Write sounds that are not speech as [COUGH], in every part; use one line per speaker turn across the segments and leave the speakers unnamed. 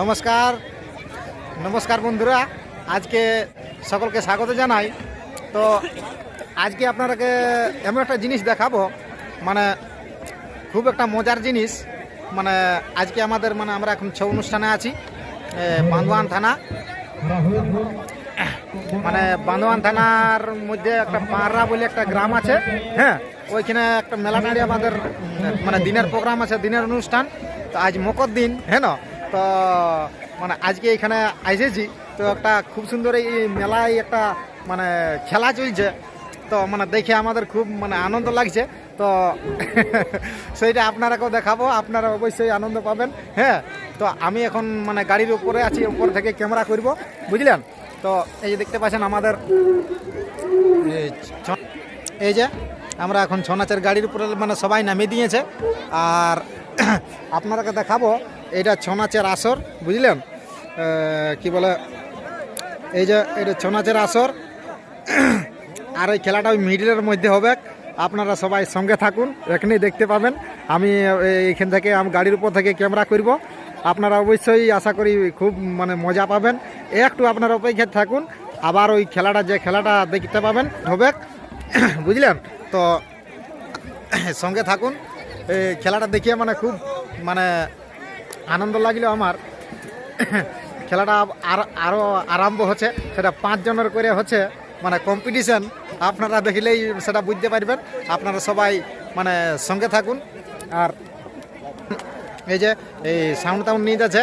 নমস্কার। নমস্কার বন্ধুরা আজকে সকলকে স্বাগত জানাই। তো আজকে আপনারাকে এমন একটা জিনিস দেখাবো মানে খুব একটা মজার জিনিস। মানে আজকে আমাদের মানে আমরা এখন ছৌ অনুষ্ঠানে আছি এ, বান্দোয়ান থানা। মানে বান্দোয়ান থানার মধ্যে একটা পাঁড়া বলে একটা গ্রাম আছে হ্যাঁ? ওইখানে একটা মেলা নাড়ি আমাদের মানে দিনের প্রোগ্রাম আছে দিনের অনুষ্ঠান। তো আজ মকর দিন হ্যাঁ না? তো মানে আজকে এখানে এসেছি তো একটা খুব সুন্দর এই মেলায় একটা মানে খেলা চলছে। তো মানে দেখে আমাদের খুব মানে আনন্দ লাগছে। তো, [LAUGHS] সেইটা আপনারাকেও দেখাবো, আপনারা অবশ্যই আনন্দ পাবেন। হ্যাঁ তো আমি এখন মানে গাড়ির উপরে আছি, উপর থেকে ক্যামেরা করব। বুঝলেন? তো, এই যে দেখতে পাচ্ছেন আমাদের, এই যে আমরা এখন ছৌ নাচের গাড়ির উপরে মানে সবাই নামিয়ে দিয়েছে। আর [CLEARS THROAT] আপনারাকে দেখাবো এটা ছৌ নাচের আসর, বুঝলেন? কি বলে? এই যে, এটা ছৌ নাচের আসর। আর এই খেলাটা ওই মিডিলের মধ্যে হবে। আপনারা সবাই সঙ্গে থাকুন, এখানেই দেখতে পাবেন। আমি এই- এইখান থেকে, আমি গাড়ির উপর থেকে ক্যামেরা করব। আপনারা অবশ্যই আশা করি খুব মানে মজা পাবেন। একটু আপনারা অপেক্ষা থাকুন। আবার ওই খেলাটা, যে খেলাটা দেখতে পাবেন, হবে। বুঝলেন? তো, সঙ্গে থাকুন। এই খেলাটা দেখিয়ে মানে খুব মানে আনন্দ লাগল আমার। খেলাটা আর আরও আরম্ভ হচ্ছে। সেটা পাঁচজনের করে হচ্ছে মানে কম্পিটিশন আপনারা দেখলেই সেটা বুঝতে পারবেন। আপনারা সবাই মানে সঙ্গে থাকুন। আর এই যে, এই সাউন্ড টাউন্ড নিয়ে যাচ্ছে।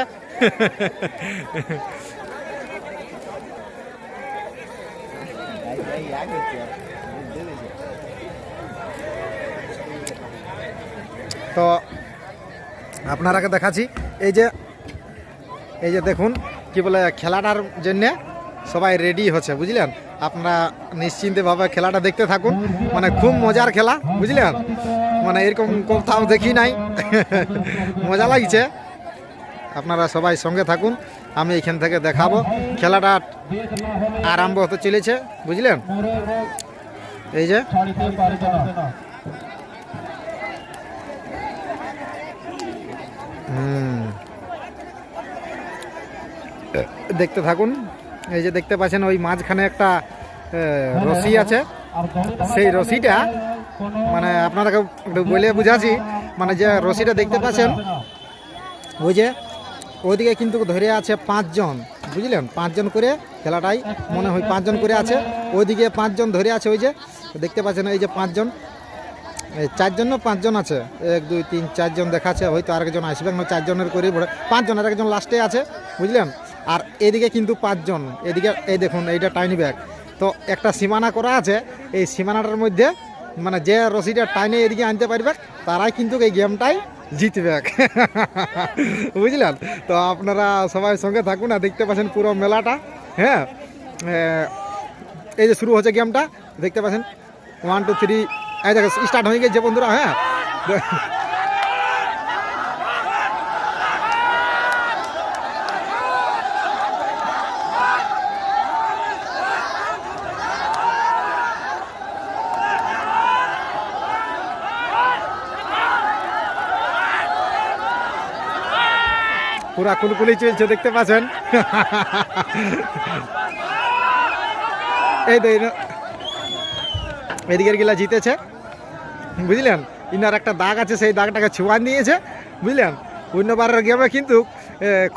তো আপনারাকে দেখাচ্ছি। এই যে এই যে দেখুন, কি বলে, খেলাটার জন্যে সবাই রেডি হচ্ছে, বুঝলেন? আপনারা নিশ্চিন্তভাবে খেলাটা দেখতে থাকুন। মানে খুব মজার খেলা, বুঝলেন? মানে এরকম কোথাও দেখি নাই। [LAUGHS] মজা লাগছে। আপনারা সবাই সঙ্গে থাকুন, আমি এখান থেকে দেখাবো। খেলাটা আরম্ভ হতে চলেছে, বুঝলেন? এই যে দেখতে থাকুন। এই যে দেখতে পাচ্ছেন ওই মাঝখানে একটা এ, রশি আছে। সেই রশিটা মানে আপনারাকে একটু বলে বুঝাচ্ছি মানে যে রশিটা দেখতে পাচ্ছেন ওই যে ওইদিকে কিন্তু ধরে আছে পাঁচজন বুঝলেন? পাঁচজন করে খেলাটাই মনে হয় পাঁচজন করে আছে। ওইদিকে পাঁচজন ধরে আছে ওই যে দেখতে পাচ্ছেন এই যে পাঁচজন। চারজন না পাঁচজন আছে? এক, দুই, তিন, চারজন দেখাচ্ছে, হয়তো আরেকজন আসবে, না চারজনের করে ভরে পাঁচজন আর একজন লাস্টে আছে, বুঝলেন? আর এদিকে কিন্তু পাঁচজন, এদিকে, এই দেখুন, এইটা টাইনি ব্যাগ তো একটা সীমানা করা আছে, এই সীমানাটার মধ্যে মানে যে রশিটা টাইনে এদিকে আনতে পারবে, তারাই কিন্তু এই গেমটাই জিতবে। [LAUGHS] বুঝলেন? তো আপনারা সবাই সঙ্গে থাকুন আর দেখতে পাচ্ছেন পুরো মেলাটা হ্যাঁ? এই যে শুরু হচ্ছে গেমটা দেখতে পাচ্ছেন? ওয়ান টু থ্রি এই দেখো স্টার্ট হয়ে গেছে বন্ধুরা হ্যাঁ? পুরা কুলকুলি চলছে, দেখতে পাচ্ছেন? এই তো এদিকের গিলা জিতেছে। বুঝলেন? ইনার একটা দাগ আছে, সেই দাগটাকে ছোঁয়ান দিয়েছে বুঝলেন? অন্যবারের গেমে কিন্তু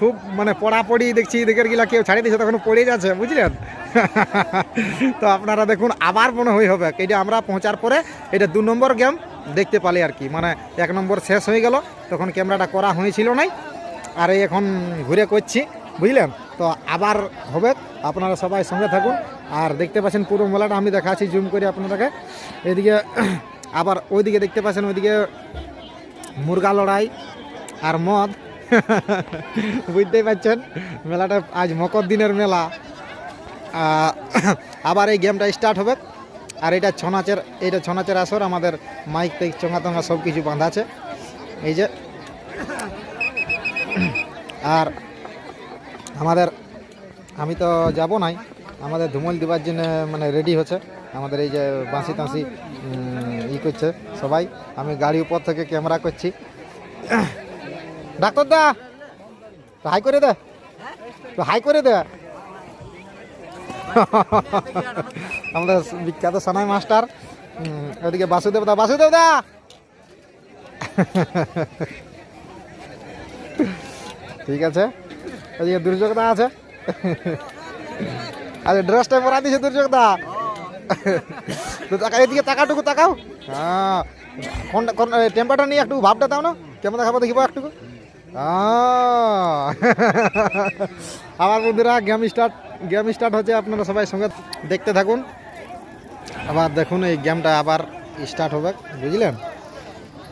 খুব মানে পড়াপড়ি দেখছি, এদিকের গিলা কেউ ছাড়িয়ে দিয়েছে, তখন পড়ে যাচ্ছে, বুঝলেন? [LAUGHS] তো আপনারা দেখুন, আবার মনে হয় হবে। এটা আমরা পৌঁছার পরে এটা দু নম্বর গেম দেখতে পালি আর কি। মানে এক নম্বর শেষ হয়ে গেল, তখন ক্যামেরাটা করা হয়েছিল নাই। আর এই এখন ঘুরে করছি, বুঝলেন? তো আবার হবে, আপনারা সবাই সঙ্গে থাকুন। আর দেখতে পাচ্ছেন পুরো মেলাটা, আমি দেখাচ্ছি, জুম করে আপনাদেরকে। এদিকে আবার ওইদিকে দেখতে পাচ্ছেন ওইদিকে মুরগা লড়াই আর মদ। [LAUGHS] বুঝতেই পারছেন মেলাটা আজ মকর দিনের মেলা। [COUGHS] আবার এই গেমটা স্টার্ট হবে। আর এটা ছৌ নাচের এটা ছৌ নাচের আসর, আমাদের মাইক টাইক চঙ্গা টঙ্গা সব কিছু বাঁধা আছে। এই যে। [COUGHS] আর আমাদের আমি তো যাব নাই। আমাদের ধুমল দেবার জন্য মানে রেডি হচ্ছে। আমাদের এই যে বাঁশি ই করছে। সবাই, আমি গাড়ি উপর থেকে ক্যামেরা করছি। ডাক্তার দা হাই করে দে। হাই করে দে। আমাদের বিখ্যাত সানাই মাস্টার ওদিকে বাসুদেব দা বাসুদেব দা। ঠিক আছে? ওদিকে দুর্যোগ দা আছে। আরে ড্রেসটা পরা দিছে দুর্যোগ দা। তো এদিকে টাকাটুকু তাকাও। হ্যাঁ টেম্পারটা নিয়ে একটু ভাবটা দাও না। কেমন দেখাবো দেখিব একটু। আমার বন্ধুরা গেম স্টার্ট গেম স্টার্ট হচ্ছে আপনারা সবাই সঙ্গে দেখতে থাকুন। আবার দেখুন এই গেমটা আবার স্টার্ট হবে, বুঝলেন?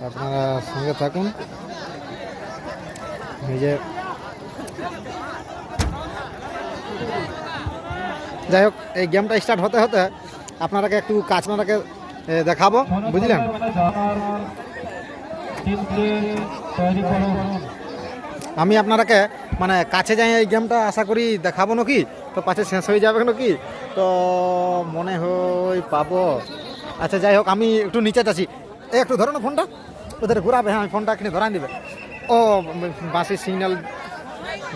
আপনারা সঙ্গে থাকুন। যে, যাই হোক, এই গেমটা স্টার্ট হতে হতে আপনারাকে একটু কাছনাটাকে দেখাবো, বুঝলেন? আমি আপনারাকে মানে কাছে যাই এই গেমটা আশা করি দেখাবো নাকি? তো পাছে শেষ হয়ে যাবে নাকি? তো মনে হয় পাবো। আচ্ছা যাই হোক, আমি একটু নিচে যাচ্ছি। এই, একটু ধরো না ফোনটা। ওদের ঘুরাবে হ্যাঁ ফোনটা কিনে ধরাই দিবে। ও, বাসের সিগন্যাল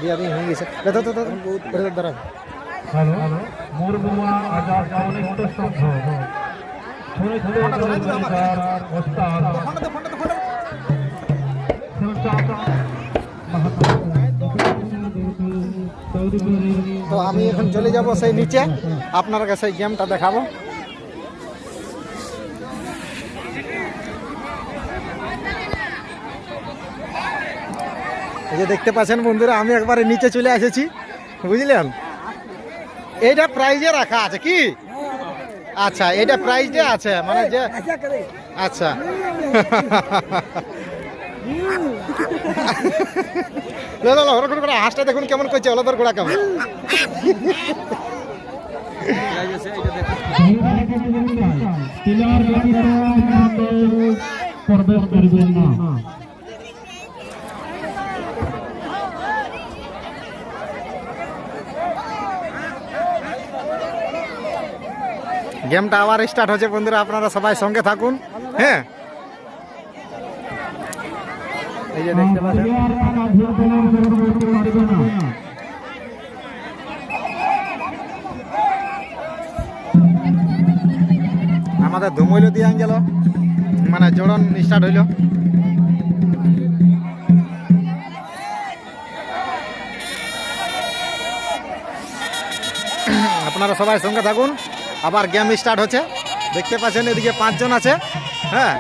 দিয়ে হয়ে গেছে।
আজাদ
তো আমি এখন চলে যাব সেই নিচে। আপনার কাছে গেমটা দেখাবো। এই যে দেখতে পাচ্ছেন বন্ধুরা আমি একবারে নিচে চলে এসেছি। বুঝলেন? এইটা প্রাইজে রাখা আছে কি? আচ্ছা এটা প্রাইজে আছে মানে যে আচ্ছা ওরকম করে হাঁসটা দেখুন কেমন করছে অলদর গোড়া কেমন?
প্রবেশ করবেন না।
গেমটা আবার স্টার্ট হচ্ছে বন্ধুরা, আপনারা সবাই সঙ্গে থাকুন। হ্যাঁ? এই যে দেখতে পাচ্ছেন। আমাদের ধুমইল দিয়ে গেল মানে জোড়ন স্টার্ট হইল। আপনারা সবাই সঙ্গে থাকুন। আবার গেম স্টার্ট হচ্ছে। দেখতে পাচ্ছেন এদিকে পাঁচজন আছে। হ্যাঁ।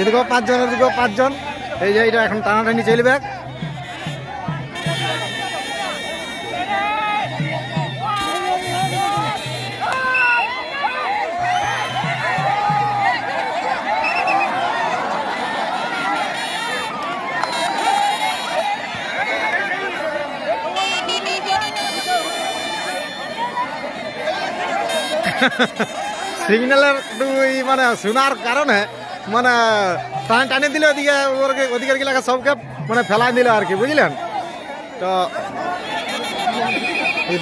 এদিকেও পাঁচজন এদিকেও পাঁচজন। এই যে এটা এখন টানাটানি চলবে। [LAUGHS] সিগন্যালের মানে শোনার কারণে মানে টান টানে দিলে ওদিকে ওরকে ওদিকের গিলাকে সবকে মানে ফেলাই দিল আর কি, বুঝলেন? তো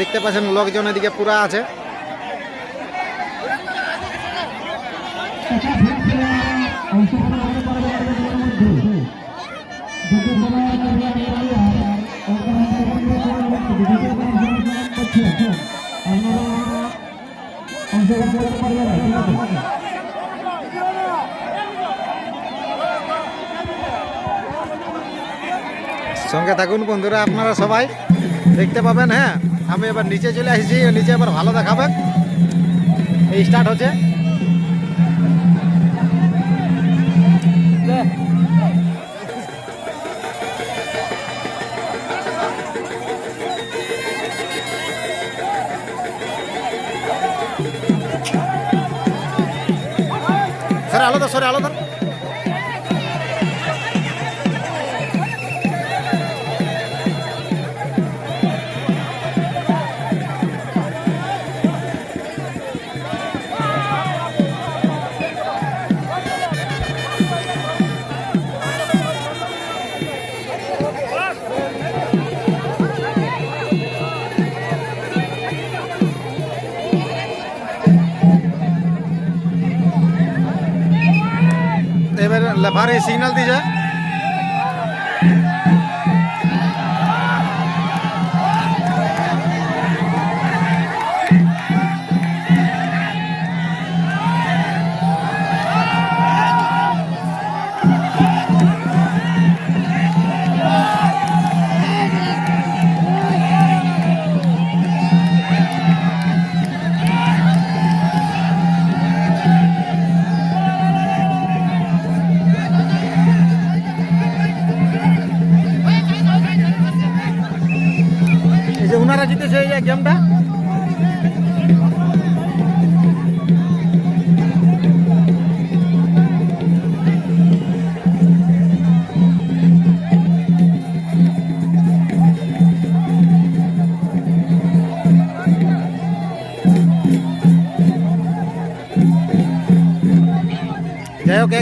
দেখতে পাচ্ছেন, লোকজন এদিকে পুরা আছে। সঙ্গে থাকুন বন্ধুরা, আপনারা সবাই। দেখতে পাবেন হ্যাঁ আমি এবার নিচে চলে আসছি, নিচে এবার ভালো দেখাবেন। এই স্টার্ট হচ্ছে। সরে আলো তো সরে আলো তো এবার লেফারে সিগন্যাল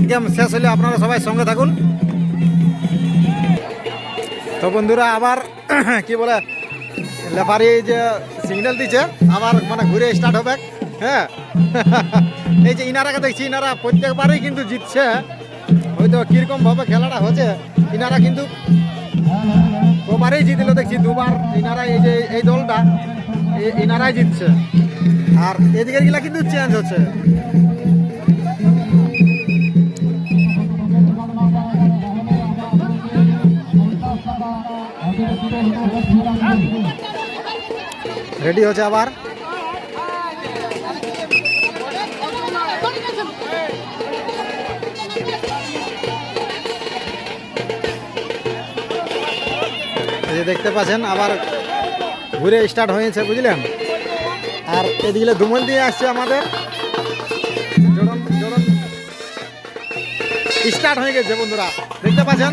যাই হোক এক গেম শেষ হলে আপনারা সবাই সঙ্গে থাকুন। তো বন্ধুরা, আবার [CLEARS THROAT] কি বলে লেফারি যে সিগন্যাল দিচ্ছে আবার মানে ঘুরে স্টার্ট হবে। হ্যাঁ। [LAUGHS] এই যে ইনারাকে দেখছি, ইনারা প্রত্যেকবারই কিন্তু জিতছে। হয়তো কীরকম ভাবে খেলাটা হচ্ছে, ইনারা কিন্তু দুবারই জিতল দেখছি, দুবার ইনারা এই যে, এই দলটা ইনারাই জিতছে। আর এদিকেরগুলা কিন্তু চেঞ্জ হচ্ছে। রেডি হচ্ছে আবার? যে দেখতে পাচ্ছেন, আবার ঘুরে স্টার্ট হয়েছে, বুঝলেন? আর এদিকে ধুমল দিয়ে আসছে আমাদের। স্টার্ট হয়ে গেছে বন্ধুরা। দেখতে পাচ্ছেন?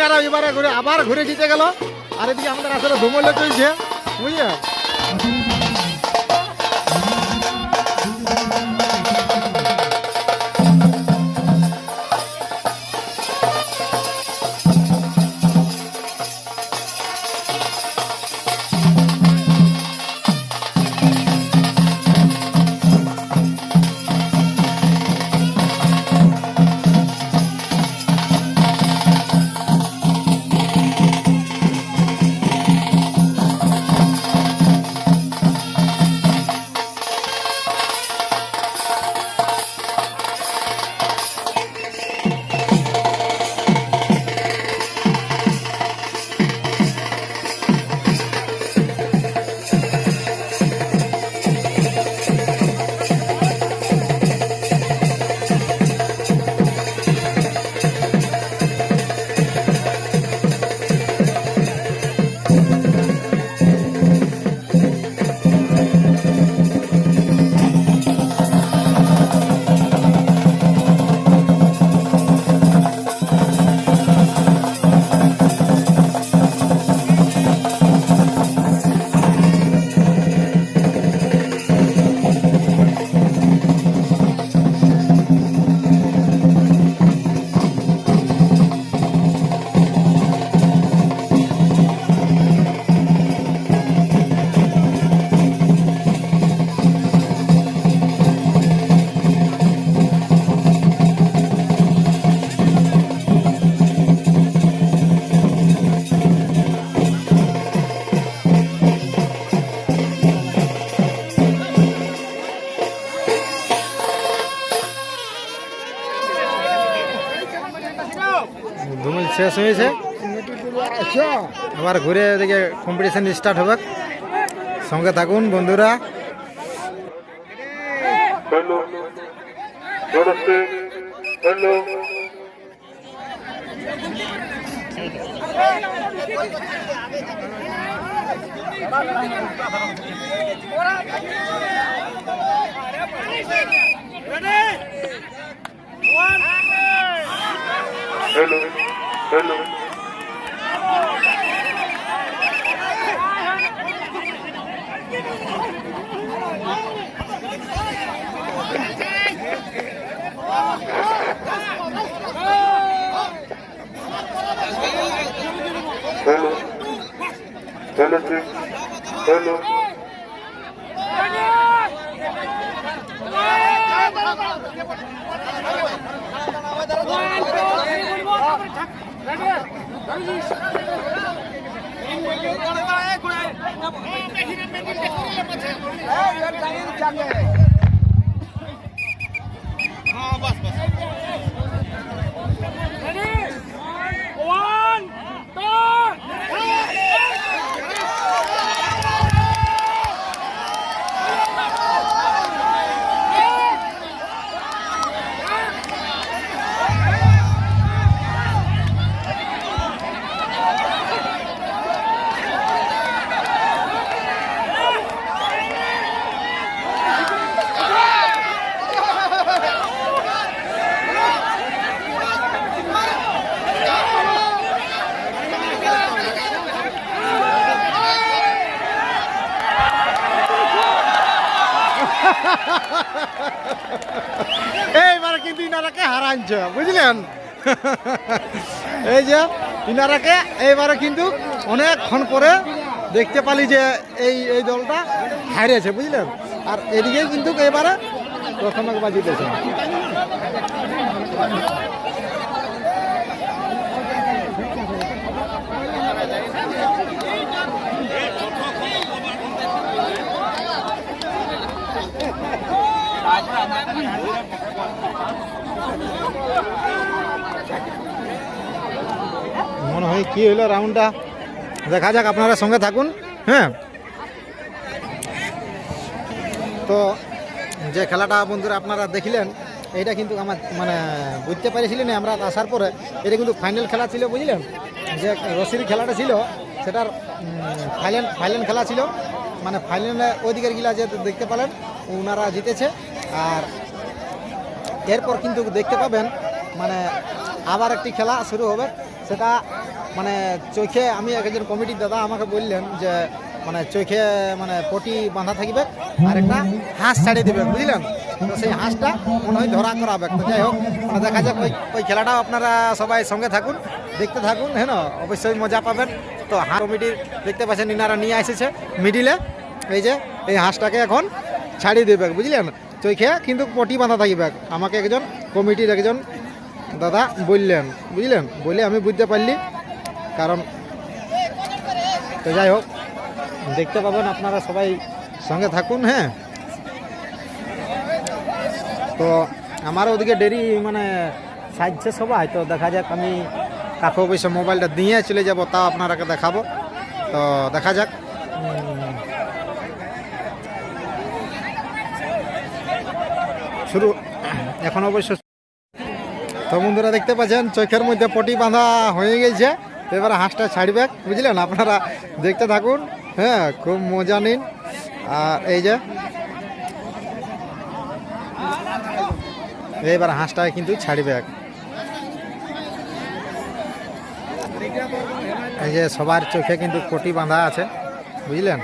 ইন্ডিয়ারা এবারে ঘুরে আবার ঘুরে জিতে গেল। আর এদিকে আমাদের আসলে ধুমলে চলছে। বুঝলে? শেষ হয়েছে। আবার ঘুরে এদিকে কম্পিটিশন স্টার্ট হবে সঙ্গে থাকুন বন্ধুরা।
ধন্যবাদ Hello. Hello, Tim. Hello. Hello. হ্যাঁ বাস বাস [LAUGHS]
এইবার কিন্তু ইনারাকে হারাঞ্ছ বুঝলেন? [LAUGHS] এই যে, ইনারাকে এইবারে কিন্তু অনেকক্ষণ পরে দেখতে পালি যে এই এই দলটা হারিয়েছে, বুঝলেন? আর এদিকে কিন্তু এবারে প্রথমে একবার মনে হয় কি হলো রাউন্ডটা? দেখা যাক, আপনারা সঙ্গে থাকুন হ্যাঁ? তো, যে খেলাটা বন্ধুরা আপনারা দেখিলেন এটা কিন্তু আমার মানে বুঝতে পেরেছিলেন আমরা আসার পরে, এটা কিন্তু ফাইনাল খেলা ছিল, বুঝলেন? যে রশির খেলাটা ছিল, সেটার ফাইনাল ফাইনাল খেলা ছিল। মানে ফাইনালে ওইদিকের গিলা যে দেখতে পেলেন ওনারা জিতেছে। আর এরপর কিন্তু দেখতে পাবেন মানে আবার একটি খেলা শুরু হবে। সেটা মানে চোখে আমি একজন কমিটির দাদা আমাকে বললেন যে মানে চোখে মানে পটি বাঁধা থাকবে আর একটা হাঁস ছাড়িয়ে দেবে বুঝলেন? তো সেই হাঁসটা মনে হয় ধরা করাবে। তো যাই হোক মানে দেখা যাক ওই ওই খেলাটাও আপনারা সবাই সঙ্গে থাকুন, দেখতে থাকুন হ্যাঁ অবশ্যই মজা পাবেন। তো হাঁস কমিটির দেখতে পাচ্ছেন, ইনারা নিয়ে এসেছে মিডিলে। এই যে, এই হাঁসটাকে এখন ছাড়িয়ে দেবে বুঝলেন? চোখে কিন্তু পটি বাঁধা থাকবে। আমাকে একজন কমিটির একজন দাদা বললেন। বুঝলেন? বলে আমি বুঝতে পারলি। কারণ, তো যাই হোক, দেখতে পাবেন আপনারা সবাই সঙ্গে থাকুন হ্যাঁ। তো আমার ওদিকে দেরি মানে সাজছে সবাই। তো দেখা যাক আমি কাকে অবশ্য মোবাইলটা দিয়ে চলে যাব তাও আপনারাকে দেখাবো। তো দেখা যাক। শুরু। এখন অবশ্য তো বন্ধুরা দেখতে পাচ্ছেন, চোখের মধ্যে পটি বাঁধা হয়ে গেছে। এবার হাঁসটা ছাড়বে, বুঝলেন? আপনারা দেখতে থাকুন। হ্যাঁ খুব মজা নিন। আর এই যে, এইবার হাঁসটা কিন্তু ছাড়বে। এই যে সবার চোখে কিন্তু পটি বাঁধা আছে, বুঝলেন?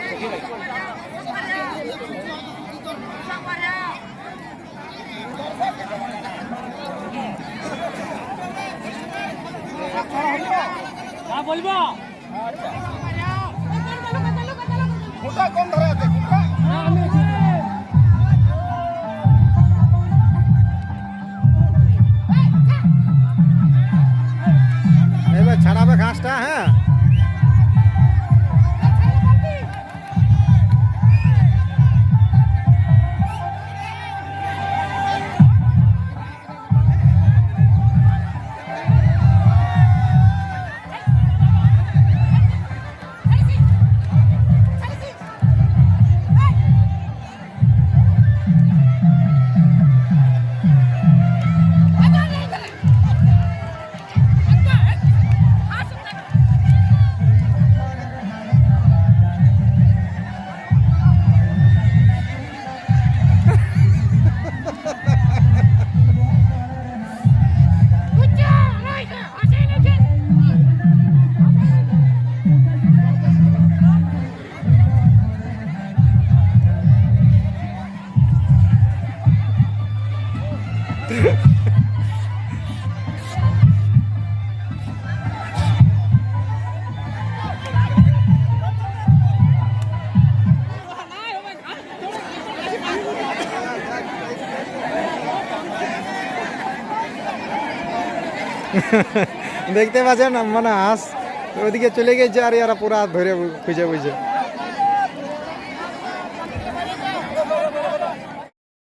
এবার দেখতে পাচ্ছেন মানে হাঁস ওইদিকে চলে গেছে আর এরা পুরা ধরে খুঁজে বুঝে